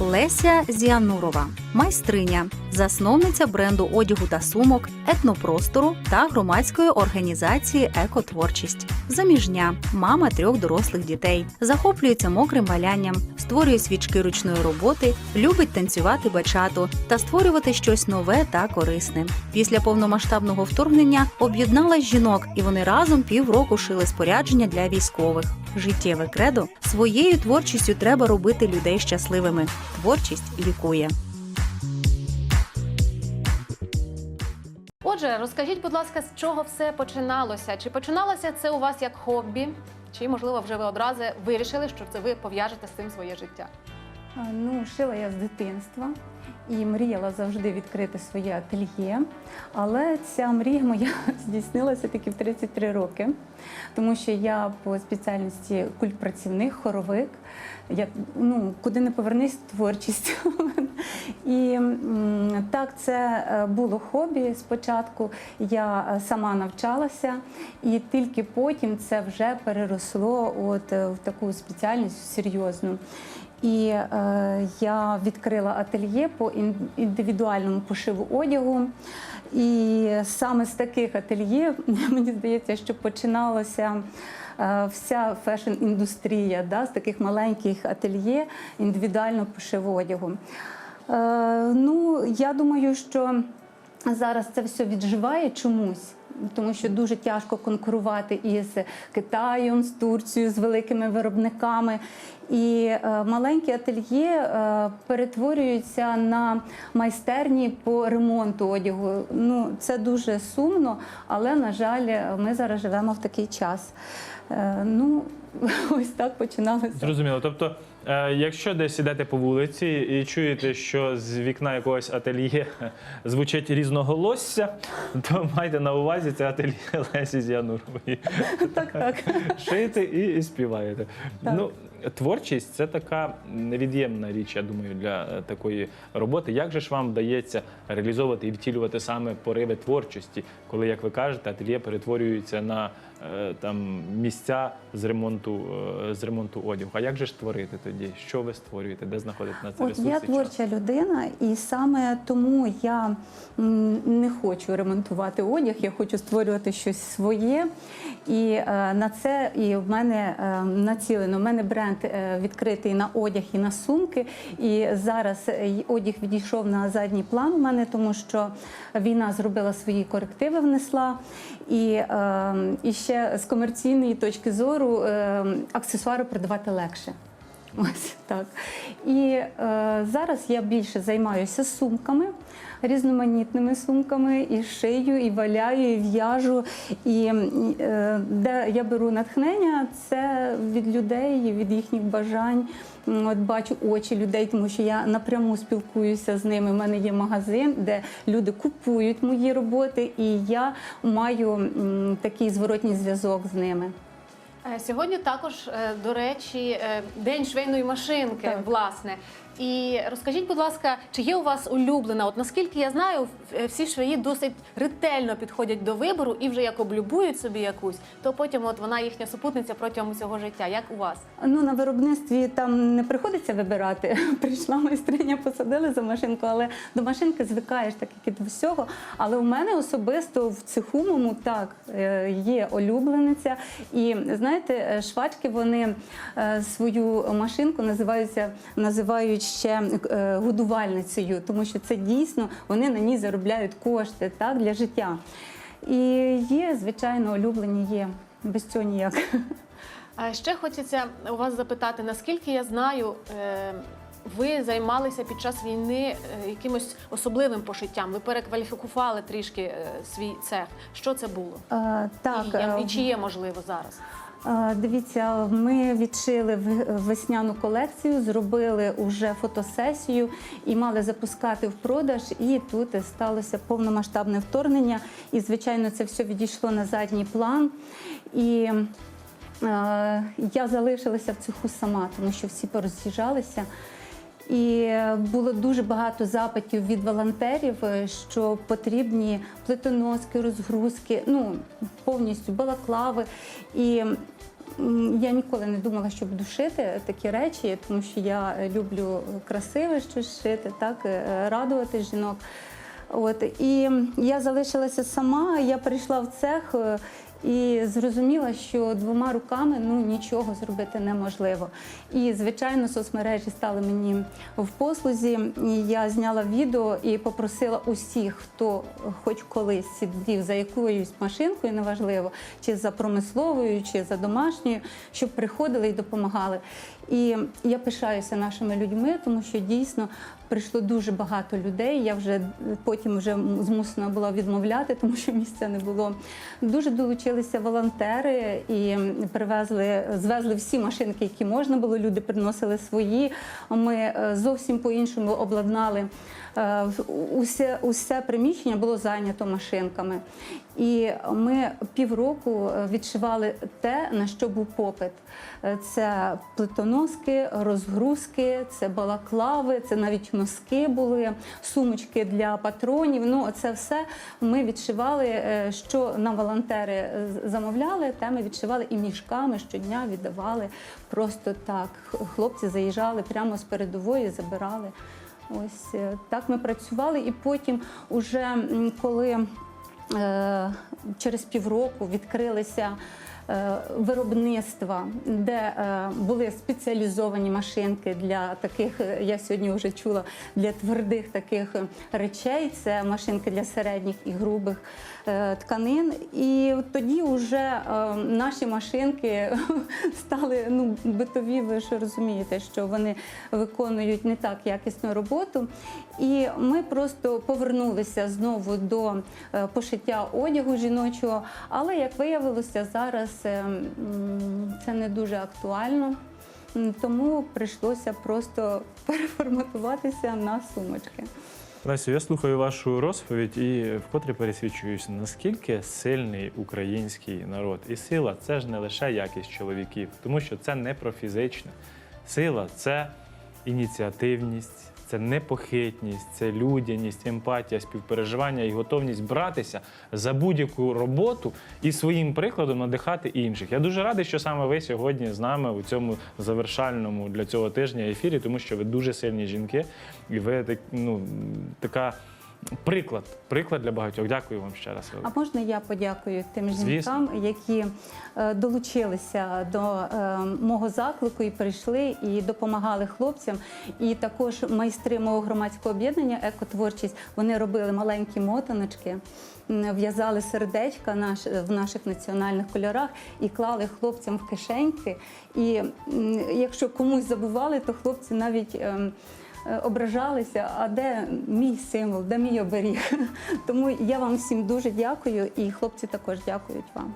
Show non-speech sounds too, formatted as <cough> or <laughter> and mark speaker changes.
Speaker 1: Леся Зіанурова, майстриня, засновниця бренду одягу та сумок, етнопростору та громадської організації Екотворчість. Заміжня, мама трьох дорослих дітей, захоплюється мокрим валянням, створює свічки ручної роботи, любить танцювати бачату та створювати щось нове та корисне. Після повномасштабного вторгнення об'єднала жінок, і вони разом півроку шили спорядження для військових. Життєве кредо своєю творчістю треба робити людей щасливими. Творчість лікує.
Speaker 2: Отже, розкажіть, будь ласка, з чого все починалося? Чи починалося це у вас як хобі? Чи можливо вже ви одразу вирішили, що це ви пов'яжете з цим своє життя?
Speaker 3: Ну, шила я з дитинства і мріяла завжди відкрити своє ательє. Але ця мрія моя <laughs> здійснилася тільки в 33 роки, тому що я по спеціальності культпрацівник, хоровик. Я ну, куди не повернись, творчість. <laughs> І так, це е, було хобі спочатку. Я е, сама навчалася, і тільки потім це вже переросло от, е, в таку спеціальність серйозну. І е, я відкрила ательє по індивідуальному пошиву одягу. І саме з таких ательє, <laughs> мені здається, що починалося е, вся фешн-індустрія, да, з таких маленьких ательє індивідуального пошиву одягу. Е, ну, я думаю, що зараз це все відживає чомусь. Тому що дуже тяжко конкурувати із Китаєм, з Турцією, з великими виробниками. І е, маленькі ательє е, перетворюються на майстерні по ремонту одягу. Ну, це дуже сумно, але, на жаль, ми зараз живемо в такий час. Е, ну, <laughs> ось так починалося.
Speaker 4: Зрозуміло. Тобто, якщо десь ідете по вулиці і чуєте, що з вікна якогось ательє <laughs> звучить різноголосся, то майте на увазі це ательє <laughs> Лесі Зіанурової.
Speaker 3: Так, так.
Speaker 4: Шиєте і, і співаєте.
Speaker 3: Так.
Speaker 4: Ну, творчість це така невід'ємна річ, я думаю, для е, такої роботи. Як же ж вам вдається реалізовувати і втілювати саме пориви творчості, коли, як ви кажете, ательє перетворюється на е, там місця з ремонту е, з ремонту одягу? А як же ж творити тоді? Що ви створюєте? Де знаходите на це
Speaker 3: От
Speaker 4: ресурси?
Speaker 3: я творча людина, і саме тому я не хочу ремонтувати одяг, я хочу створювати щось своє. І на це і в мене націлено. У мене бренд е, відкритий на одяг і на сумки. І зараз е, одяг відійшов на задній план у мене, тому що війна зробила свої корективи, внесла. І, е, і ще з комерційної точки зору е, аксесуари продавати легше. Ось так. І е, зараз я більше займаюся сумками, різноманітними сумками, і шию, і валяю, і в'яжу. І е, де я беру натхнення, це від людей, від їхніх бажань. От бачу очі людей, тому що я напряму спілкуюся з ними. У мене є магазин, де люди купують мої роботи, і я маю такий зворотній зв'язок з ними.
Speaker 2: Е, Сьогодні також, е, до речі, день швейної машинки,
Speaker 3: Так.
Speaker 2: власне. І розкажіть, будь ласка, чи є у вас улюблена? От наскільки я знаю, е, всі швеї досить ретельно підходять до вибору і вже як облюбують собі якусь, то потім от вона їхня супутниця протягом усього життя. Як у вас?
Speaker 3: Ну, на виробництві там не приходиться вибирати. <laughs> Прийшла майстриня, посадили за машинку, але до машинки звикаєш, так як і до всього. Але у мене особисто в цеху моєму так е, є улюблениця. І знаєте, е, швачки вони свою машинку називаються, називають ще е, годувальницею, тому що це дійсно вони на ній заробляють кошти так, для життя. І є, звичайно, улюблені є. Без цього ніяк.
Speaker 2: А ще хочеться у вас запитати, наскільки я знаю, е, ви займалися під час війни е, якимось особливим пошиттям. Ви перекваліфікували трішки свій цех. Що це було?
Speaker 3: Е, Так,
Speaker 2: і, і чи є можливо зараз?
Speaker 3: Дивіться, ми відшили весняну колекцію, зробили уже фотосесію і мали запускати в продаж. І тут сталося повномасштабне вторгнення. І, звичайно, це все відійшло на задній план. І е, я залишилася в цеху сама, тому що всі пороз'їжджалися. І було дуже багато запитів від волонтерів, е, що потрібні плитоноски, розгрузки, ну повністю балаклави. І я ніколи не думала, щоб душити такі речі, тому що я люблю красиве щось шити, так, е, радувати жінок. От, і я залишилася сама, я прийшла в цех е, і зрозуміла, що двома руками ну, нічого зробити неможливо. І, звичайно, соцмережі стали мені в послузі. Я зняла відео і попросила усіх, хто хоч колись сидів за якоюсь машинкою, неважливо, чи за промисловою, чи за домашньою, щоб приходили і допомагали. І я пишаюся нашими людьми, тому що дійсно прийшло дуже багато людей. Я вже потім вже змусена була відмовляти, тому що місця не було. Дуже долучилися волонтери і привезли, звезли всі машинки, які можна було. Люди приносили свої. Ми е, зовсім по-іншому обладнали. Е, Усе, усе приміщення було зайнято машинками. І ми півроку е, відшивали те, на що був попит. Це плитоноски, розгрузки, це балаклави, це навіть носки були, сумочки для патронів. Ну, це все ми відшивали, що нам волонтери замовляли, те ми відшивали і мішками щодня віддавали просто так. Хлопці заїжджали прямо з передової, забирали. Ось е, так ми працювали, і потім, уже коли е, через півроку відкрилися виробництва, де е, були спеціалізовані машинки для таких, е, я сьогодні вже чула, для твердих таких е, речей. Це машинки для середніх і грубих е, тканин. І тоді вже е, наші машинки <laughs> стали ну, битові, ви ж розумієте, що вони виконують не так якісну роботу. І ми просто повернулися знову до е, пошиття одягу жіночого. Але як виявилося, зараз е, це не дуже актуально. Тому прийшлося просто <laughs> переформатуватися на сумочки.
Speaker 4: Лесю, я слухаю вашу розповідь і вкотре пересвідчуюся, наскільки сильний український народ. І сила це ж не лише якість чоловіків, тому що це не про фізичне. Сила це ініціативність, це непохитність, це людяність, емпатія, співпереживання і готовність братися за будь-яку роботу і своїм прикладом надихати інших. Я дуже радий, що саме ви сьогодні з нами у цьому завершальному для цього тижня ефірі, тому що ви дуже сильні жінки, і ви ну, така приклад, приклад для багатьох. Дякую вам ще раз.
Speaker 3: А можна я подякую тим
Speaker 4: Звісно.
Speaker 3: жінкам, які е, долучилися до е, мого заклику і прийшли і допомагали хлопцям. І також майстри мого громадського об'єднання Екотворчість вони робили маленькі мотаночки, в'язали сердечка наш, в наших національних кольорах і клали хлопцям в кишеньки. І якщо комусь забували, то хлопці навіть. Е, Ображалися, а де мій символ, де мій оберіг. <laughs> Тому я вам всім дуже дякую, і хлопці також дякують вам.